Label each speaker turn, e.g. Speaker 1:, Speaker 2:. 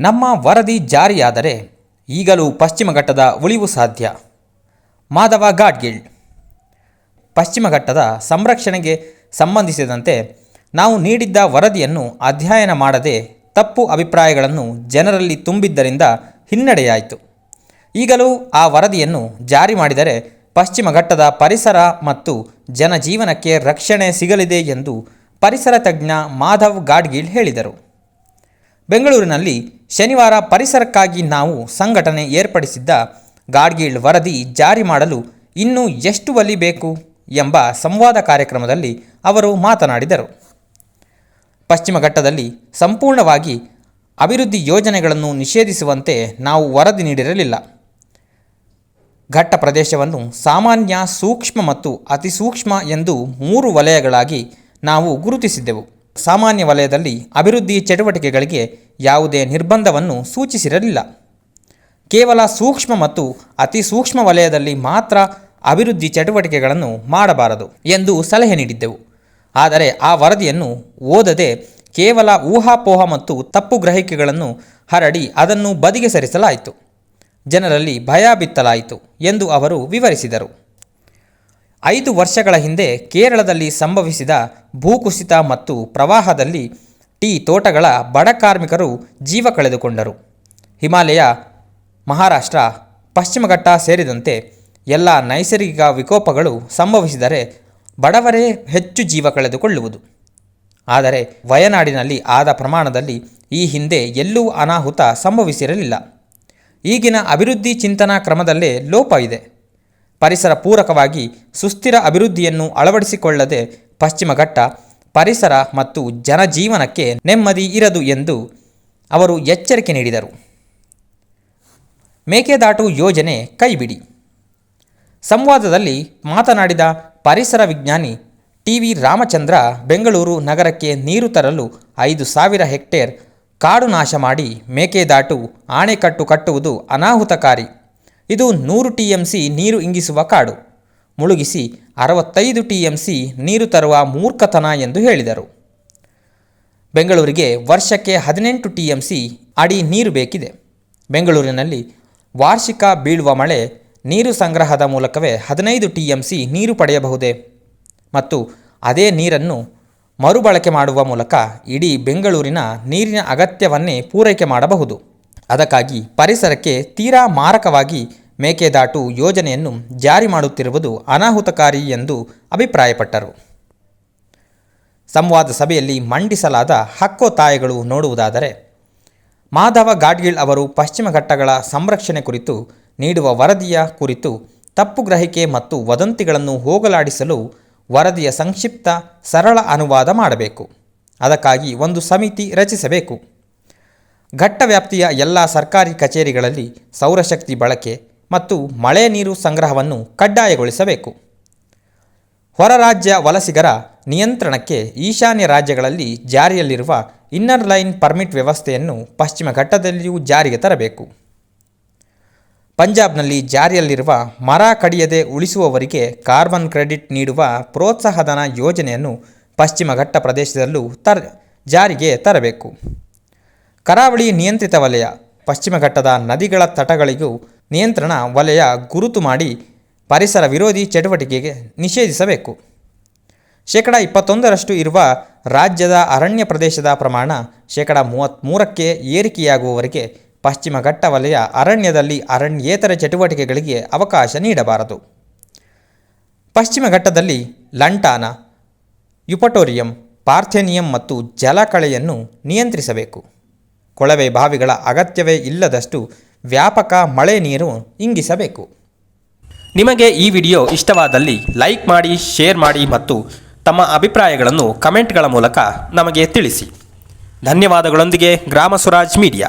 Speaker 1: ನಮ್ಮ ವರದಿ ಜಾರಿಯಾದರೆ ಈಗಲೂ ಪಶ್ಚಿಮ ಘಟ್ಟದ ಉಳಿವು ಸಾಧ್ಯ. ಮಾಧವ ಗಾಡ್ಗಿಳ್. ಪಶ್ಚಿಮ ಘಟ್ಟದ ಸಂರಕ್ಷಣೆಗೆ ಸಂಬಂಧಿಸಿದಂತೆ ನಾವು ನೀಡಿದ್ದ ವರದಿಯನ್ನು ಅಧ್ಯಯನ ಮಾಡದೆ ತಪ್ಪು ಅಭಿಪ್ರಾಯಗಳನ್ನು ಜನರಲ್ಲಿ ತುಂಬಿದ್ದರಿಂದ ಹಿನ್ನಡೆಯಾಯಿತು. ಈಗಲೂ ಆ ವರದಿಯನ್ನು ಜಾರಿ ಮಾಡಿದರೆ ಪಶ್ಚಿಮ ಘಟ್ಟದ ಪರಿಸರ ಮತ್ತು ಜನಜೀವನಕ್ಕೆ ರಕ್ಷಣೆ ಸಿಗಲಿದೆ ಎಂದು ಪರಿಸರ ತಜ್ಞ ಮಾಧವ್ ಗಾಡ್ಗಿಲ್ ಹೇಳಿದರು. ಬೆಂಗಳೂರಿನಲ್ಲಿ ಶನಿವಾರ ಪರಿಸರಕ್ಕಾಗಿ ನಾವು ಸಂಘಟನೆ ಏರ್ಪಡಿಸಿದ್ದ ಗಾಡ್ಗೀಳ್ ವರದಿ ಜಾರಿ ಮಾಡಲು ಇನ್ನೂ ಎಷ್ಟು ಒಲಿ ಬೇಕು ಎಂಬ ಸಂವಾದ ಕಾರ್ಯಕ್ರಮದಲ್ಲಿ ಅವರು ಮಾತನಾಡಿದರು. ಪಶ್ಚಿಮ ಘಟ್ಟದಲ್ಲಿ ಸಂಪೂರ್ಣವಾಗಿ ಅಭಿವೃದ್ಧಿ ಯೋಜನೆಗಳನ್ನು ನಿಷೇಧಿಸುವಂತೆ ನಾವು ವರದಿ ನೀಡಿರಲಿಲ್ಲ. ಘಟ್ಟ ಪ್ರದೇಶವನ್ನು ಸಾಮಾನ್ಯ ಸೂಕ್ಷ್ಮ ಮತ್ತು ಅತಿಸೂಕ್ಷ್ಮ ಎಂದು ಮೂರು ವಲಯಗಳಾಗಿ ನಾವು ಗುರುತಿಸಿದ್ದೆವು. ಸಾಮಾನ್ಯ ವಲಯದಲ್ಲಿ ಅಭಿವೃದ್ಧಿ ಚಟುವಟಿಕೆಗಳಿಗೆ ಯಾವುದೇ ನಿರ್ಬಂಧವನ್ನು ಸೂಚಿಸಿರಲಿಲ್ಲ. ಕೇವಲ ಸೂಕ್ಷ್ಮ ಮತ್ತು ಅತಿ ಸೂಕ್ಷ್ಮ ವಲಯದಲ್ಲಿ ಮಾತ್ರ ಅಭಿವೃದ್ಧಿ ಚಟುವಟಿಕೆಗಳನ್ನು ಮಾಡಬಾರದು ಎಂದು ಸಲಹೆ ನೀಡಿದ್ದೆವು. ಆದರೆ ಆ ವರದಿಯನ್ನು ಓದದೆ ಕೇವಲ ಊಹಾಪೋಹ ಮತ್ತು ತಪ್ಪು ಗ್ರಹಿಕೆಗಳನ್ನು ಹರಡಿ ಅದನ್ನು ಬದಿಗೆ ಸರಿಸಲಾಯಿತು. ಜನರಲ್ಲಿ ಭಯ ಬಿತ್ತಲಾಯಿತು ಎಂದು ಅವರು ವಿವರಿಸಿದರು. ಐದು ವರ್ಷಗಳ ಹಿಂದೆ ಕೇರಳದಲ್ಲಿ ಸಂಭವಿಸಿದ ಭೂಕುಸಿತ ಮತ್ತು ಪ್ರವಾಹದಲ್ಲಿ ಟೀ ತೋಟಗಳ ಬಡ ಕಾರ್ಮಿಕರು ಜೀವ ಕಳೆದುಕೊಂಡರು. ಹಿಮಾಲಯ, ಮಹಾರಾಷ್ಟ್ರ, ಪಶ್ಚಿಮಘಟ್ಟ ಸೇರಿದಂತೆ ಎಲ್ಲ ನೈಸರ್ಗಿಕ ವಿಕೋಪಗಳು ಸಂಭವಿಸಿದರೆ ಬಡವರೇ ಹೆಚ್ಚು ಜೀವ ಕಳೆದುಕೊಳ್ಳುವುದು. ಆದರೆ ವಯನಾಡಿನಲ್ಲಿ ಆದ ಪ್ರಮಾಣದಲ್ಲಿ ಈ ಹಿಂದೆ ಎಲ್ಲೂ ಅನಾಹುತ ಸಂಭವಿಸಿರಲಿಲ್ಲ. ಈಗಿನ ಅಭಿವೃದ್ಧಿ ಚಿಂತನಾ ಕ್ರಮದಲ್ಲೇ ಲೋಪ ಇದೆ. ಪರಿಸರ ಪೂರಕವಾಗಿ ಸುಸ್ಥಿರ ಅಭಿವೃದ್ಧಿಯನ್ನು ಅಳವಡಿಸಿಕೊಳ್ಳದೆ ಪಶ್ಚಿಮ ಘಟ್ಟ ಪರಿಸರ ಮತ್ತು ಜನಜೀವನಕ್ಕೆ ನೆಮ್ಮದಿ ಇರದು ಎಂದು ಅವರು ಎಚ್ಚರಿಕೆ ನೀಡಿದರು. ಮೇಕೆದಾಟು ಯೋಜನೆ ಕೈಬಿಡಿ. ಸಂವಾದದಲ್ಲಿ ಮಾತನಾಡಿದ ಪರಿಸರ ವಿಜ್ಞಾನಿ ಟಿ ವಿ ರಾಮಚಂದ್ರ, ಬೆಂಗಳೂರು ನಗರಕ್ಕೆ ನೀರು ತರಲು ಐದು ಸಾವಿರ ಹೆಕ್ಟೇರ್ ಕಾಡು ನಾಶ ಮಾಡಿ ಮೇಕೆದಾಟು ಆಣೆಕಟ್ಟು ಕಟ್ಟುವುದು ಅನಾಹುತಕಾರಿ. ಇದು ನೂರು ಟಿ ಎಂ ಸಿ ನೀರು ಇಂಗಿಸುವ ಕಾಡು. ಮುಳುಗಿಸಿ ಅರವತ್ತೈದು ಟಿ ಎಂ ಸಿ ನೀರು ತರುವ ಮೂರ್ಖತನ ಎಂದು ಹೇಳಿದರು. ಬೆಂಗಳೂರಿಗೆ ವರ್ಷಕ್ಕೆ ಹದಿನೆಂಟು ಟಿ ಎಂ ಸಿ ಅಡಿ ನೀರು ಬೇಕಿದೆ. ಬೆಂಗಳೂರಿನಲ್ಲಿ ವಾರ್ಷಿಕ ಬೀಳುವ ಮಳೆ ನೀರು ಸಂಗ್ರಹದ ಮೂಲಕವೇ ಹದಿನೈದು ಟಿ ಎಂ ಸಿ ನೀರು ಪಡೆಯಬಹುದೇ? ಮತ್ತು ಅದೇ ನೀರನ್ನು ಮರುಬಳಕೆ ಮಾಡುವ ಮೂಲಕ ಇಡೀ ಬೆಂಗಳೂರಿನ ನೀರಿನ ಅಗತ್ಯವನ್ನೇ ಪೂರೈಕೆ ಮಾಡಬಹುದು. ಅದಕ್ಕಾಗಿ ಪರಿಸರಕ್ಕೆ ತೀರಾ ಮಾರಕವಾಗಿ ಮೇಕೆದಾಟು ಯೋಜನೆಯನ್ನು ಜಾರಿ ಮಾಡುತ್ತಿರುವುದು ಅನಾಹುತಕಾರಿ ಎಂದು ಅಭಿಪ್ರಾಯಪಟ್ಟರು. ಸಂವಾದ ಸಭೆಯಲ್ಲಿ ಮಂಡಿಸಲಾದ ಹಕ್ಕೊತ್ತಾಯಗಳು ನೋಡುವುದಾದರೆ, ಮಾಧವ ಗಾಡ್ಗಿಳ್ ಅವರು ಪಶ್ಚಿಮ ಘಟ್ಟಗಳ ಸಂರಕ್ಷಣೆ ಕುರಿತು ನೀಡುವ ವರದಿಯ ಕುರಿತು ತಪ್ಪು ಗ್ರಹಿಕೆ ಮತ್ತು ವದಂತಿಗಳನ್ನು ಹೋಗಲಾಡಿಸಲು ವರದಿಯ ಸಂಕ್ಷಿಪ್ತ ಸರಳ ಅನುವಾದ ಮಾಡಬೇಕು. ಅದಕ್ಕಾಗಿ ಒಂದು ಸಮಿತಿ ರಚಿಸಬೇಕು. ಘಟ್ಟ ವ್ಯಾಪ್ತಿಯ ಎಲ್ಲ ಸರ್ಕಾರಿ ಕಚೇರಿಗಳಲ್ಲಿ ಸೌರಶಕ್ತಿ ಬಳಕೆ ಮತ್ತು ಮಳೆ ನೀರು ಸಂಗ್ರಹವನ್ನು ಕಡ್ಡಾಯಗೊಳಿಸಬೇಕು. ಹೊರ ರಾಜ್ಯ ವಲಸಿಗರ ನಿಯಂತ್ರಣಕ್ಕೆ ಈಶಾನ್ಯ ರಾಜ್ಯಗಳಲ್ಲಿ ಜಾರಿಯಲ್ಲಿರುವ ಇನ್ನರ್ ಲೈನ್ ಪರ್ಮಿಟ್ ವ್ಯವಸ್ಥೆಯನ್ನು ಪಶ್ಚಿಮ ಘಟ್ಟದಲ್ಲಿಯೂ ಜಾರಿಗೆ ತರಬೇಕು. ಪಂಜಾಬ್ನಲ್ಲಿ ಜಾರಿಯಲ್ಲಿರುವ ಮರ ಕಡಿಯದೆ ಉಳಿಸುವವರಿಗೆ ಕಾರ್ಬನ್ ಕ್ರೆಡಿಟ್ ನೀಡುವ ಪ್ರೋತ್ಸಾಹಧನ ಯೋಜನೆಯನ್ನು ಪಶ್ಚಿಮ ಘಟ್ಟ ಪ್ರದೇಶದಲ್ಲೂ ತರ್, ಜಾರಿಗೆ ತರಬೇಕು. ಕರಾವಳಿ ನಿಯಂತ್ರಿತ ವಲಯ, ಪಶ್ಚಿಮ ಘಟ್ಟದ ನದಿಗಳ ತಟಗಳಿಗೂ ನಿಯಂತ್ರಣ ವಲಯ ಗುರುತು ಮಾಡಿ ಪರಿಸರ ವಿರೋಧಿ ಚಟುವಟಿಕೆಗೆ ನಿಷೇಧಿಸಬೇಕು. ಶೇಕಡ ಇಪ್ಪತ್ತೊಂದರಷ್ಟು ಇರುವ ರಾಜ್ಯದ ಅರಣ್ಯ ಪ್ರದೇಶದ ಪ್ರಮಾಣ ಶೇಕಡ ಮೂವತ್ತ್ಮೂರಕ್ಕೆ ಏರಿಕೆಯಾಗುವವರೆಗೆ ಪಶ್ಚಿಮ ಘಟ್ಟ ವಲಯ ಅರಣ್ಯದಲ್ಲಿ ಅರಣ್ಯೇತರ ಚಟುವಟಿಕೆಗಳಿಗೆ ಅವಕಾಶ ನೀಡಬಾರದು. ಪಶ್ಚಿಮ ಘಟ್ಟದಲ್ಲಿ ಲಂಟಾನ, ಯುಪಟೋರಿಯಂ, ಪಾರ್ಥೆನಿಯಂ ಮತ್ತು ಜಲಕಳೆಯನ್ನು ನಿಯಂತ್ರಿಸಬೇಕು. ಕೊಳವೆ ಬಾವಿಗಳ ಅಗತ್ಯವೇ ಇಲ್ಲದಷ್ಟು ವ್ಯಾಪಕ ಮಳೆ ನೀರು ಇಂಗಿಸಬೇಕು. ನಿಮಗೆ ಈ ವಿಡಿಯೋ ಇಷ್ಟವಾದಲ್ಲಿ ಲೈಕ್ ಮಾಡಿ, ಶೇರ್ ಮಾಡಿ ಮತ್ತು ತಮ್ಮ ಅಭಿಪ್ರಾಯಗಳನ್ನು ಕಮೆಂಟ್ಗಳ ಮೂಲಕ ನಮಗೆ ತಿಳಿಸಿ. ಧನ್ಯವಾದಗಳೊಂದಿಗೆ ಗ್ರಾಮ ಸ್ವರಾಜ್ ಮೀಡಿಯಾ.